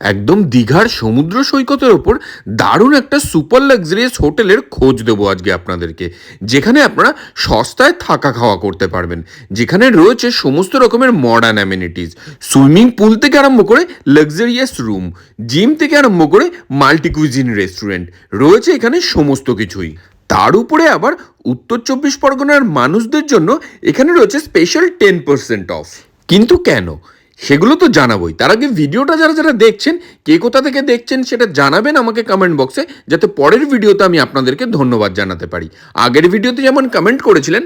একদম দীঘার সমুদ্র সৈকতের ওপর দারুণ একটা সুপার লাক্সারিয়াস হোটেলের খোঁজ দেবো আজকে আপনাদেরকে, যেখানে আপনারা সস্তায় থাকা খাওয়া করতে পারবেন, যেখানে রয়েছে সমস্ত রকমের মডার্ন অ্যামিনিটিস সুইমিং পুল থেকে আরম্ভ করে লাক্সারিয়াস রুম জিম থেকে আরম্ভ করে মাল্টি কুইজিন রেস্টুরেন্ট রয়েছে এখানে সমস্ত কিছুই। তার উপরে আবার উত্তর চব্বিশ পরগনার মানুষদের জন্য এখানে রয়েছে স্পেশাল টেন পার্সেন্ট অফ কিন্তু কেন? সেগুলো তো জানাবোই। তার আগে ভিডিওটা যারা যারা দেখছেন, কে কোথা থেকে দেখছেন সেটা জানাবেন আমাকে কমেন্ট বক্সে যাতে পরের ভিডিওতে আমি আপনাদেরকে ধন্যবাদ জানাতে পারি। আগের ভিডিওতে যেমন কমেন্ট করেছিলেন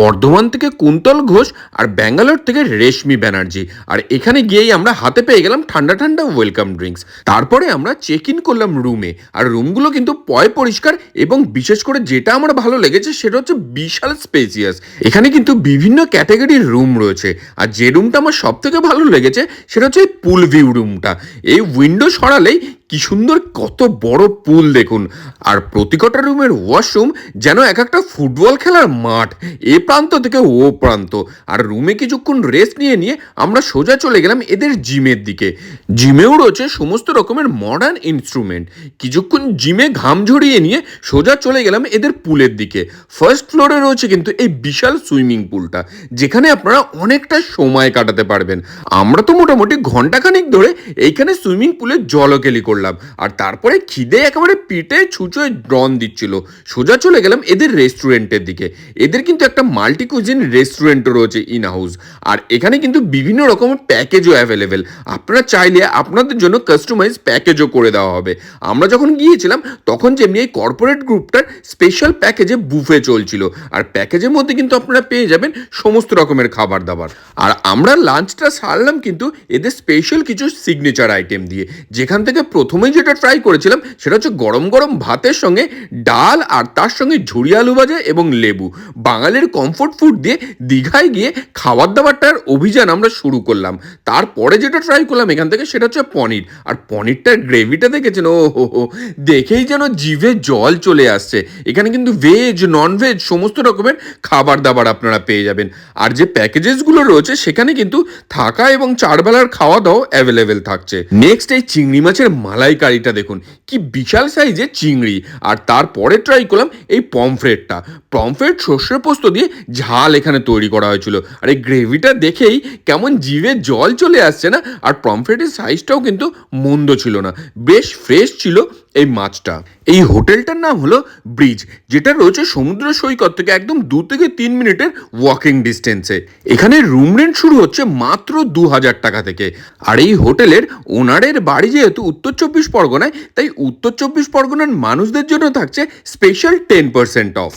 বর্ধমান থেকে কুন্তল ঘোষ আর ব্যাঙ্গালোর থেকে রেশমি ব্যানার্জি। আর এখানে গিয়েই আমরা হাতে পেয়ে গেলাম ঠান্ডা ঠান্ডা ওয়েলকাম ড্রিঙ্কস। তারপরে আমরা চেক ইন করলাম রুমে আর রুমগুলো কিন্তু পয় পরিষ্কার এবং বিশেষ করে যেটা আমার ভালো লেগেছে সেটা হচ্ছে বিশাল স্পেসিয়াস এখানে কিন্তু বিভিন্ন ক্যাটাগরির রুম রয়েছে। আর যে রুমটা আমার সব থেকে ভালো লেগেছে সেটা হচ্ছে পুল ভিউ রুমটা এই উইন্ডো সরালেই কি সুন্দর, কত বড় পুল দেখুন। আর প্রতিকটা রুমের ওয়াশরুম যেন এক একটা ফুটবল খেলার মাঠ, এ প্রান্ত থেকে ও প্রান্ত। আর রুমে কিছুক্ষণ রেস্ট নিয়ে নিয়ে আমরা সোজা চলে গেলাম এদের জিমের দিকে। জিমেও রয়েছে সমস্ত রকমের মডার্ন ইনস্ট্রুমেন্ট কিছুক্ষণ জিমে ঘাম ঝরিয়ে নিয়ে সোজা চলে গেলাম এদের পুলের দিকে। ফার্স্ট ফ্লোরে রয়েছে কিন্তু এই বিশাল সুইমিং পুলটা যেখানে আপনারা অনেকটা সময় কাটাতে পারবেন। আমরা তো মোটামুটি ঘন্টাখানিক ধরে এইখানে সুইমিং পুলে জলকেলি করলাম। আর তারপরে খিদে একেবারে পিঠে ছুঁচোয় ড্রন দিচ্ছিল। সোজা চলে গেলাম এদের রেস্টুরেন্টের দিকে। এদের কিন্তু একটা মাল্টি কুজিন রেস্টুরেন্টও রয়েছে ইন হাউস আর এখানে কিন্তু বিভিন্ন রকমের প্যাকেজও অ্যাভেলেবেল আপনারা চাইলে আপনাদের জন্য কাস্টমাইজ প্যাকেজও করে দেওয়া হবে। আমরা যখন গিয়েছিলাম, তখন যেমনি এই কর্পোরেট গ্রুপটার স্পেশাল প্যাকেজে বুফে চলছিল। আর প্যাকেজের মধ্যে কিন্তু আপনারা পেয়ে যাবেন সমস্ত রকমের খাবার দাবার আর আমরা লাঞ্চটা সারলাম কিন্তু এদের স্পেশাল কিছু সিগনেচার আইটেম দিয়ে। যেখান থেকে প্রথমেই যেটা ট্রাই করেছিলাম সেটা হচ্ছে গরম গরম ভাতের সঙ্গে ডাল আর তার সঙ্গে ঝুড়ি আলু ভাজা এবং লেবু। বাঙালির কমফোর্ট ফুড দিয়ে দীঘায় গিয়ে খাবার দাবারটার অভিযান আমরা শুরু করলাম। তারপরে যেটা ট্রাই করলাম এখান থেকে সেটা হচ্ছে পনির। আর পনিরটার গ্রেভিটা দেখেছেন? ও হো হো দেখেই যেন জিভে জল চলে আসছে। এখানে কিন্তু ভেজ নন ভেজ সমস্ত রকমের খাবার দাবার আপনারা পেয়ে যাবেন। আর যে প্যাকেজেসগুলো রয়েছে সেখানে কিন্তু থাকা এবং চারবেলার খাওয়া দাওয়া অ্যাভেলেবেল থাকছে। নেক্সট এই চিংড়ি মাছের মালাইকারিটা দেখুন। কি বিশাল সাইজের চিংড়ি। আর তারপরে ট্রাই করলাম এই পমফ্রেটটা পমফ্রেট সর্ষের পোস্ত দিয়ে ঝাল এখানে তৈরি করা হয়েছিল। আর এই গ্রেভিটা দেখেই কেমন জিভে জল চলে আসছে না? আর পমফ্রেটের সাইজটাও কিন্তু মন্দ ছিল না। বেশ ফ্রেশ ছিল এই মাছটা। এই হোটেলটার নাম হলো ব্রিজ, যেটা রয়েছে সমুদ্র সৈকত থেকে একদম দু থেকে তিন মিনিটের ওয়াকিং ডিস্টেন্সে এখানে রুম রেন্ট শুরু হচ্ছে মাত্র দু হাজার টাকা থেকে। আর এই হোটেলের ওনারের বাড়ি যেহেতু উত্তর চব্বিশ পরগনায়, তাই উত্তর চব্বিশ পরগনার মানুষদের জন্য থাকছে স্পেশাল টেন পার্সেন্ট অফ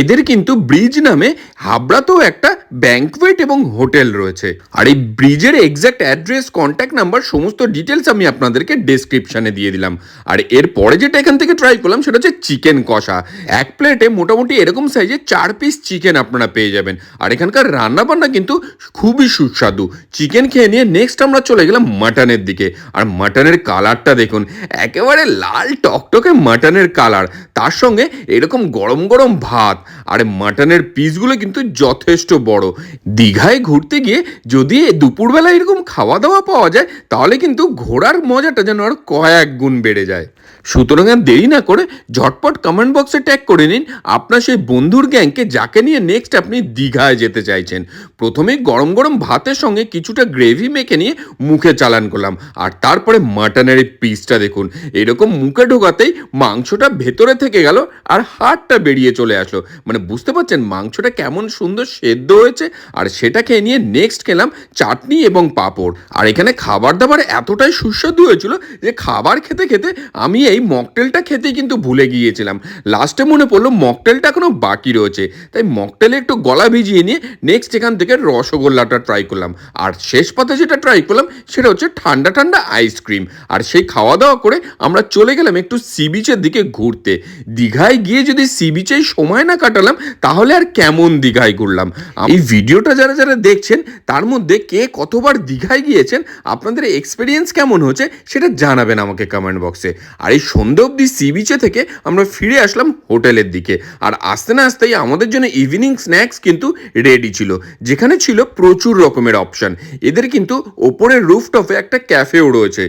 এদের কিন্তু ব্রিজ নামে হাবড়াতেও একটা ব্যাঙ্কওয়েট এবং হোটেল রয়েছে। আর এই ব্রিজের এক্স্যাক্ট অ্যাড্রেস কন্ট্যাক্ট নাম্বার সমস্ত ডিটেলস আমি আপনাদেরকে ডেসক্রিপশনে দিয়ে দিলাম। আর এর পরে যেটা এখান থেকে ট্রাই করলাম সেটা হচ্ছে চিকেন কষা। এক প্লেটে মোটামুটি এরকম সাইজে চার পিস চিকেন আপনারা পেয়ে যাবেন। আর এখানকার রান্না বান্না কিন্তু খুবই সুস্বাদু। চিকেন খেয়ে নিয়ে নেক্সট আমরা চলে গেলাম মাটনের দিকে। আর মাটনের কালারটা দেখুন, একেবারে লাল টকটকে মাটনের কালার তার সঙ্গে এরকম গরম গরম ভাত। আর মাটনের পিসগুলো কিন্তু যথেষ্ট বড়। দীঘায় ঘুরতে গিয়ে যদি দুপুরবেলা এরকম খাওয়া দাওয়া পাওয়া যায়, তাহলে কিন্তু ঘোরার মজাটা যেন আর কয়েক গুণ বেড়ে যায়। সুতরাং আর দেরি না করে ঝটপট কমেন্ট বক্সে ট্যাগ করে নিন। আপনার সেই বন্ধুর গ্যাংকে যাকে নিয়ে নেক্সট আপনি দীঘায় যেতে চাইছেন। প্রথমে গরম গরম ভাতের সঙ্গে কিছুটা গ্রেভি মেখে নিয়ে মুখে চালান করলাম। আর তারপরে মাটনের এই পিসটা দেখুন। এরকম মুখে ঢোকাতেই মাংসটা ভেতরে থেকে গেল আর হাড়টা বেরিয়ে চলে আসলো। মানে বুঝতে পারছেন মাংসটা কেমন সুন্দর সেদ্ধ হয়েছে? আর সেটা খেয়ে নিয়ে নেক্সট খেলাম চাটনি এবং পাঁপড়। আর এখানে খাবার দাবার এতটাই সুস্বাদু হয়েছিল যে খাবার খেতে খেতে আমি এই মকটেলটা খেতেই কিন্তু ভুলে গিয়েছিলাম। লাস্টে মনে পড়ল মকটেলটা এখনও বাকি রয়েছে। তাই মকটেলে একটু গলা ভিজিয়ে নিয়ে নেক্সট এখান থেকে রসগোল্লাটা ট্রাই করলাম। আর শেষ পাতে যেটা ট্রাই করলাম, সেটা হচ্ছে ঠান্ডা ঠান্ডা আইসক্রিম আর সেই খাওয়া দাওয়া করে আমরা চলে গেলাম একটু সি বিচের দিকে ঘুরতে। দীঘায় গিয়ে যদি সি বিচে সময় না কাটালাম, তাহলে আর কেমন দীঘায় ঘুরলাম? এই ভিডিওটা যারা যারা দেখছেন, তার মধ্যে কে কতবার দীঘায় গিয়েছেন, আপনাদের এক্সপিরিয়েন্স কেমন হচ্ছে, সেটা জানাবেন আমাকে কমেন্ট বক্সে আর এই সন্ধে অবধি সি বিচে থেকে আমরা ফিরে আসলাম হোটেলের দিকে। আর আসতে না আসতেই আমাদের জন্য ইভিনিং স্ন্যাক্স কিন্তু রেডি ছিল। যেখানে ছিল প্রচুর রকমের অপশন এদের কিন্তু ওপরের রুফটপে একটা ক্যাফেও রয়েছে।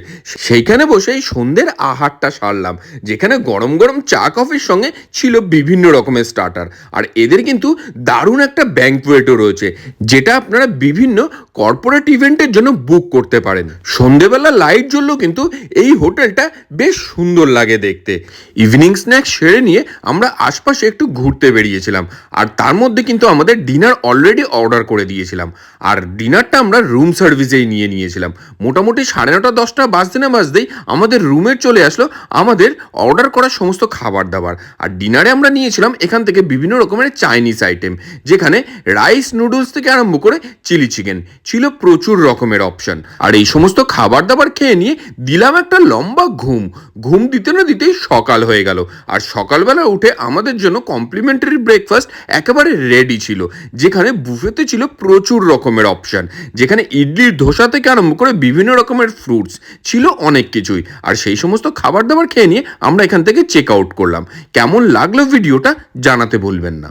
সেইখানে বসে এই সন্ধ্যের আহারটা সারলাম। যেখানে গরম গরম চা কফির সঙ্গে ছিল বিভিন্ন রকমের স্টার্টার আর এদের কিন্তু দারুণ একটা ব্যাঙ্কুয়েটও রয়েছে, যেটা আপনারা বিভিন্ন কর্পোরেট ইভেন্টের জন্য বুক করতে পারেন। সন্ধেবেলা লাইট জ্বললেও কিন্তু এই হোটেলটা বেশ সুন্দর লাগে দেখতে। ইভিনিং স্ন্যাক্স সেরে নিয়ে আমরা আশপাশে একটু ঘুরতে বেরিয়েছিলাম। আর তার মধ্যে কিন্তু আমাদের ডিনার অলরেডি অর্ডার করে দিয়েছিলাম। আর ডিনারটা আমরা রুম সার্ভিসেই নিয়ে নিয়েছিলাম। মোটামুটি সাড়ে নটা, দশটা বাজতে না বাজতেই আমাদের রুমে চলে আসলো আমাদের অর্ডার করা সমস্ত খাবার দাবার আর ডিনারে আমরা নিয়েছিলাম এখান থেকে বিভিন্ন রকমের চাইনিজ আইটেম যেখানে রাইস নুডলস থেকে আরম্ভ করে চিলি চিকেন ছিল প্রচুর রকমের অপশন আর এই সমস্ত খাবার দাবার খেয়ে নিয়ে দিলাম একটা লম্বা ঘুম। ঘুম দিতে না দিতেই সকাল হয়ে গেল। আর সকালবেলা উঠে আমাদের জন্য কমপ্লিমেন্টারি ব্রেকফাস্ট একেবারে রেডি ছিল, যেখানে বুফেতে ছিল প্রচুর রকমের অপশান যেখানে ইডলির ধোসা থেকে আরম্ভ করে বিভিন্ন রকমের ফ্রুটস ছিল অনেক কিছুই। আর সেই সমস্ত খাবার দাবার খেয়ে নিয়ে আমরা এখান থেকে চেক আউট করলাম। কেমন লাগল ভিডিওটা জানাতে ভুলবেন না।